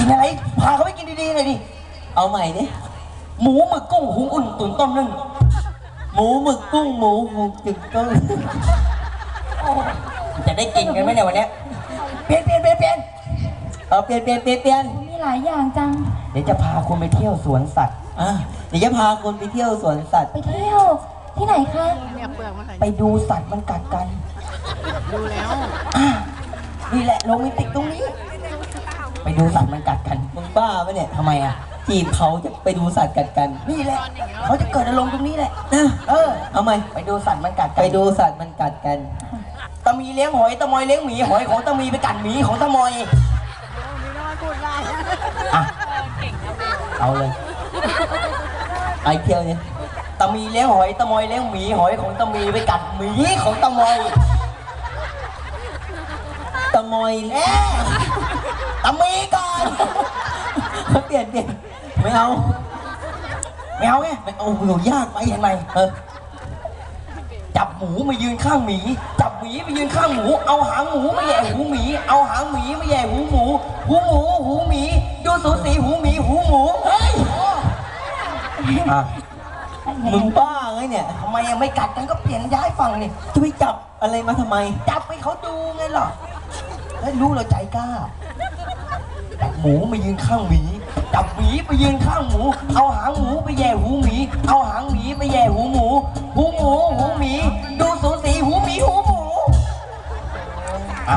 กินอะไร พาเขาไปกินดีๆหน่อยดิ เอาใหม่ดิหมูหมึกกุ้งหุงอุ่นตุ๋นต้มนึ่งหมูหมึกกุ้งหมูหูจึกต้นจะได้กินกันไหมเนี่ยวันเนี้ยเปลี่ยนเปลี่ยนเปลี่ยนเปลี่ยนเอาเปลี่ยนเปลี่ยนเปลี่ยนเปลี่ยนมีหลายอย่างจัง เดี๋ยวจะพาคุณไปเที่ยวสวนสัตว์อะเดี๋ยวจะพาคนไปเที่ยวสวนสัตว์ ไปเที่ยวที่ไหนคะไปดูสัตว์มันกัดกัน ดูแล้วนี่แหละโรแมนติกตรงนี้ ไปดูสัตว์มันกัดกัน มึงบ้าปะเนี่ยทำไมอะ จีบเขาจะไปดูสัตว์กัดกัน นี่แหละ เขาจะเกิดอารมณ์ตรงนี้แหละนะเออเอาใหม่ไปดูสัตว์มันกัดกัน ไปดูสัตว์มันกัดกัน ตะมีเลี้ยงหอยตะมอยเลี้ยงหมีหอยของตะมีไปกัดหมีของตะมอยอะเอาเลยไปเที่ยวเนี่ยตะมีเลี้ยงหอยตะมอยเลี้ยงหมีหอยของตะมีไปกัดหมีของตะมอยตะมอยเอ๊ะ ตะมีก่อนเปลี่ยนเปลี่ยนไม่เอาไม่เอาไงไม่เอาหนูยากไปไปเห็นไหมเออจับหมูมายืนข้างหมี จับหมีมายืนข้างหมู เอาหางหมูมาแย่หูหมี เอาหางหมีมาแย่หูหมู หูหมู หูหมี ดูสูสีหูหมี หูหมู เฮ้ยอะมึงบ้าไงเนี่ยทำไมยังไม่กัดกันก็เปลี่ยนย้ายฝั่งนี่จะไปจับอะไรมาทำไม จับไปเขาดูไงล่ะเฮ้ยรู้เราใจกล้าจับ หมูมายืนข้างหมี จับหมีไปยืนข้างหมู เอาหางหมูไปแย่หูหมี เอาหางหมีไปแย่หูหมู หูหมู หูหมี ดูสูสีหูหมีหูหมูอะ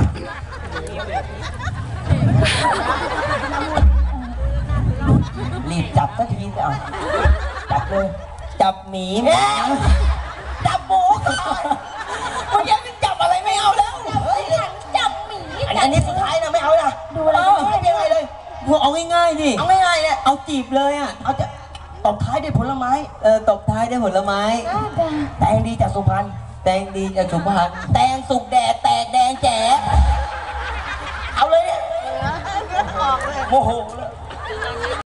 รีบจับสักทีสิอะจับเลย จับหมีเอ๊ะ พวกเอาง่ายๆดิเอาง่ายๆเนี่ยเอาจีบเลยอะเอาจะตบท้ายด้วยผลไม้เออตบท้ายด้วยผลไม้อ้าวจ้ะแตงดีจากสุพรรณแตงดีจากสุพรรณแตงสุกแดดแตกแดงแจ๋เอาเลยเนี่ยโมโหเลย